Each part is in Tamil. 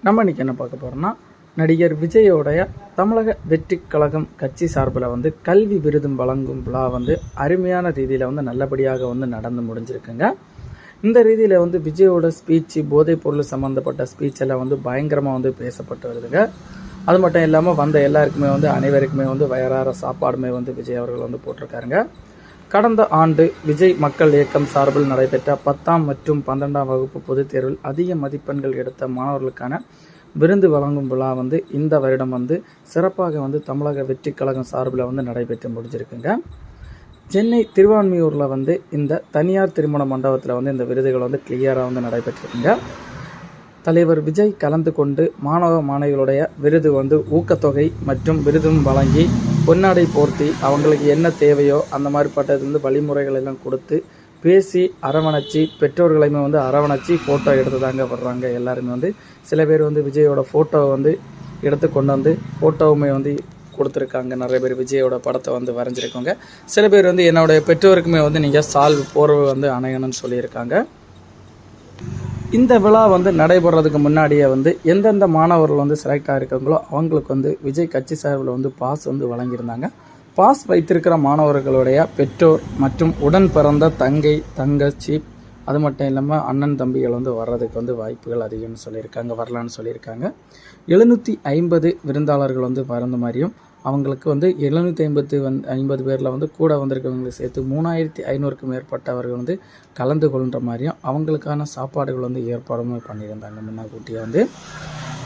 நம்ம இன்றைக்கி என்ன பார்க்க போகிறோம்னா நடிகர் விஜயோடைய தமிழக வெற்றி கழகம் கட்சி சார்பில் வந்து கல்வி விருதும் வழங்கும் விழா வந்து அருமையான ரீதியில் வந்து நல்லபடியாக வந்து நடந்து முடிஞ்சிருக்குங்க. இந்த ரீதியில் வந்து விஜயோட ஸ்பீச்சு போதைப் பொருள் சம்மந்தப்பட்ட ஸ்பீச் எல்லாம் வந்து பயங்கரமாக வந்து பேசப்பட்டு வருதுங்க. அது மட்டும் இல்லாமல் வந்த எல்லாருக்குமே வந்து அனைவருக்குமே வந்து வயறார சாப்பாடுமே வந்து விஜய் அவர்கள் வந்து போட்டிருக்காருங்க. கடந்த ஆண்டு விஜய் மக்கள் இயக்கம் சார்பில் நடைபெற்ற பத்தாம் மற்றும் பன்னெண்டாம் வகுப்பு பொதுத் தேர்வில் அதிக மதிப்பெண்கள் எடுத்த மாணவர்களுக்கான விருது வழங்கும் விழா வந்து இந்த வருடம் வந்து சிறப்பாக வந்து தமிழக வெற்றி கழகம் சார்பில் வந்து நடைபெற்று முடிஞ்சிருக்குங்க. சென்னை திருவான்மியூரில் வந்து இந்த தனியார் திருமண மண்டபத்தில் வந்து இந்த விருதுகள் வந்து கிளியராக வந்து நடைபெற்றிருக்குங்க. தலைவர் விஜய் கலந்து கொண்டு மாணவ மாணவிகளுடைய விருது வந்து ஊக்கத்தொகை மற்றும் விருதும் வழங்கி பொன்னாடை போர்த்தி அவங்களுக்கு என்ன தேவையோ அந்த மாதிரிப்பட்டது வந்து வழிமுறைகள் எல்லாம் கொடுத்து பேசி அரவணைச்சி பெற்றோர்களையுமே வந்து அரவணைச்சி ஃபோட்டோ எடுத்து தாங்க வர்றாங்க எல்லாருமே வந்து. சில பேர் வந்து விஜயோட ஃபோட்டோவை வந்து எடுத்து கொண்டு வந்து ஃபோட்டோவுமே வந்து கொடுத்துருக்காங்க. நிறைய பேர் விஜயோட படத்தை வந்து வரைஞ்சிருக்கோங்க சில பேர் வந்து என்னுடைய பெற்றோருக்குமே வந்து நீங்கள் சால்வ் போர்வை வந்து அணையணும்னு சொல்லியிருக்காங்க. இந்த விழா வந்து நடைபெறதுக்கு முன்னாடியே வந்து எந்தெந்த மாணவர்கள் வந்து செலக்ட் ஆகிருக்காங்களோ அவங்களுக்கு வந்து விஜய் கட்சி சார்பில் வந்து பாஸ் வந்து வழங்கியிருந்தாங்க. பாஸ் வைத்திருக்கிற மாணவர்களுடைய பெற்றோர் மற்றும் உடன் பிறந்த தங்கை தங்கச்சி அது மட்டும் இல்லாமல் அண்ணன் தம்பிகள் வந்து வர்றதுக்கு வந்து வாய்ப்புகள் அதிகம்னு சொல்லியிருக்காங்க வரலான்னு சொல்லியிருக்காங்க. எழுநூற்றி ஐம்பது விருந்தாளர்கள் வந்து வரந்த மாதிரியும் அவங்களுக்கு வந்து எழுநூற்றி ஐம்பத்து வந் ஐம்பது பேரில் வந்து கூட வந்திருக்கவங்களை சேர்த்து மூணாயிரத்தி ஐநூறுக்கும் மேற்பட்டவர்கள் வந்து கலந்து கொள்கிற மாதிரியும் அவங்களுக்கான சாப்பாடுகள் வந்து ஏற்பாடும் பண்ணியிருந்தாங்க. முன்னாக்கூட்டியே வந்து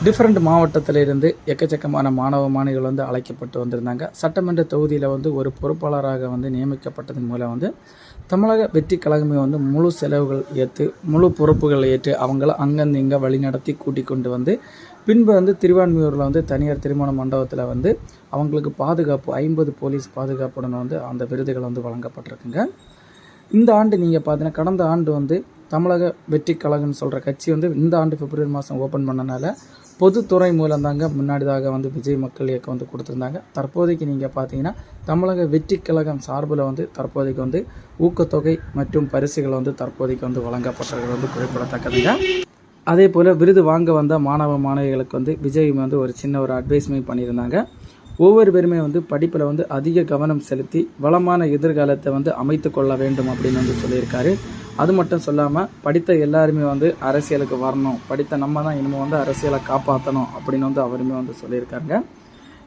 டிஃப்ரெண்ட் மாவட்டத்தில் இருந்து எக்கச்சக்கமான மாணவ மாணவிகள் வந்து அழைக்கப்பட்டு வந்திருந்தாங்க. சட்டமன்ற தொகுதியில் வந்து ஒரு பொறுப்பாளராக வந்து நியமிக்கப்பட்டதன் மூலம் வந்து தமிழக வெற்றி கழகமே வந்து முழு செலவுகள் ஏற்று முழு பொறுப்புகள் ஏற்று அவங்கள அங்கேருந்து இங்கே வழிநடத்தி கூட்டிக் கொண்டு வந்து பின்பு வந்து திருவான்மையூரில் வந்து தனியார் திருமண மண்டபத்தில் வந்து அவங்களுக்கு பாதுகாப்பு ஐம்பது போலீஸ் பாதுகாப்புடன் வந்து அந்த விருதுகள் வந்து வழங்கப்பட்டிருக்குங்க. இந்த ஆண்டு நீங்கள் பார்த்தீங்கன்னா கடந்த ஆண்டு வந்து தமிழக வெற்றி கழகம்னு சொல்கிற கட்சி வந்து இந்த ஆண்டு பிப்ரவரி மாதம் ஓப்பன் பண்ணனால பொதுத்துறை மூலம் தாங்க முன்னாடிதாக வந்து விஜய் மக்கள் இயக்கம் வந்து கொடுத்துருந்தாங்க. தற்போதைக்கு நீங்கள் பார்த்தீங்கன்னா தமிழக வெற்றி கழகம் சார்பில் வந்து தற்போதைக்கு வந்து ஊக்கத்தொகை மற்றும் பரிசுகள் வந்து தற்போதைக்கு வந்து வழங்கப்பட்டது வந்து குறிப்பிடத்தக்கதுங்க. அதே போல் விருது வாங்க வந்த மாணவ மாணவிகளுக்கு வந்து விஜய் வந்து ஒரு சின்ன ஒரு அட்வைஸ்மே பண்ணியிருந்தாங்க. ஒவ்வொரு பேருமே வந்து படிப்பில் வந்து அதிக கவனம் செலுத்தி வளமான எதிர்காலத்தை வந்து அமைத்து கொள்ள வேண்டும் அப்படின்னு வந்து சொல்லியிருக்காரு. அது மட்டும் சொல்லாமல் படித்த எல்லாருமே வந்து அரசியலுக்கு வரணும். படித்த நம்ம தான் இனிமேல் வந்து அரசியலை காப்பாற்றணும் அப்படின்னு வந்து அவருமே வந்து சொல்லியிருக்காங்க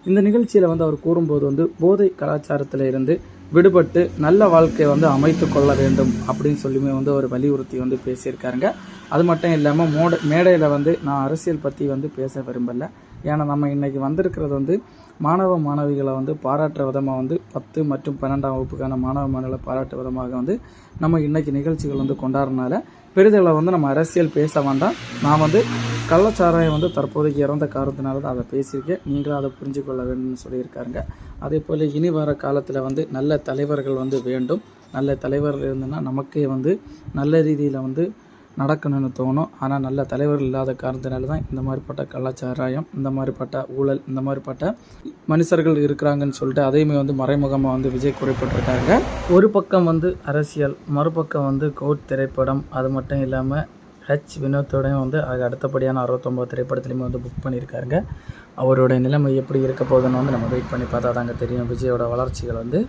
இந்த நிகழ்ச்சியில் வந்து அவர் கூறும்போது வந்து போதை கலாச்சாரத்தில் இருந்து விடுபட்டு நல்ல வாழ்க்கையை வந்து அமைத்து கொள்ள வேண்டும் அப்படின்னு சொல்லியுமே வந்து ஒரு வலியுறுத்தி வந்து பேசியிருக்காருங்க. அது மட்டும் இல்லாமல் மோட மேடையில் வந்து நான் அரசியல் பற்றி வந்து பேச விரும்பலை. ஏன்னா நம்ம இன்றைக்கி வந்திருக்கிறது வந்து மாணவ மாணவிகளை வந்து பாராட்டுற விதமாக வந்து பத்து மற்றும் பன்னெண்டாம் வகுப்புக்கான மாணவ மாணவிகளை பாராட்டு விதமாக வந்து நம்ம இன்றைக்கி நிகழ்ச்சிகள் வந்து கொண்டாடுறனால பெரிதளவு வந்து நம்ம அரசியல் பேச வேண்டாம். நான் வந்து கள்ளச்சாராயம் வந்து தற்போதைக்கு இறந்த காரணத்தினால தான் அதை பேசியிருக்கேன் நீங்களும் அதை புரிஞ்சு கொள்ள வேண்டும்னு சொல்லியிருக்காருங்க. அதே போல் இனி வர காலத்தில் வந்து நல்ல தலைவர்கள் வந்து வேண்டும். நல்ல தலைவர்கள் இருந்ததுன்னா நமக்கே வந்து நல்ல ரீதியில் வந்து நடக்கணும்னு தோணும். ஆனால் நல்ல தலைவர்கள் இல்லாத காரணத்தினால தான் இந்த மாதிரிப்பட்ட கலாச்சாராயம் இந்த மாதிரிப்பட்ட ஊழல் இந்த மாதிரிப்பட்ட மனுஷர்கள் இருக்கிறாங்கன்னு சொல்லிட்டு அதையுமே வந்து மறைமுகமாக வந்து விஜய் குறிப்பிட்டிருக்காங்க ஒரு பக்கம் வந்து அரசியல் மறுபக்கம் வந்து கோட் திரைப்படம். அது மட்டும் இல்லாமல் ஹெச் வினோத்தோடையும் வந்து அது அடுத்தபடியான அறுபத்தொம்பது திரைப்படத்துலையுமே வந்து புக் பண்ணியிருக்காருங்க. அவருடைய நிலைமை எப்படி இருக்க போகுதுன்னு வந்து நம்ம வெயிட் பண்ணி பார்த்தா தாங்க தெரியும். விஜயோட வளர்ச்சிகள் வந்து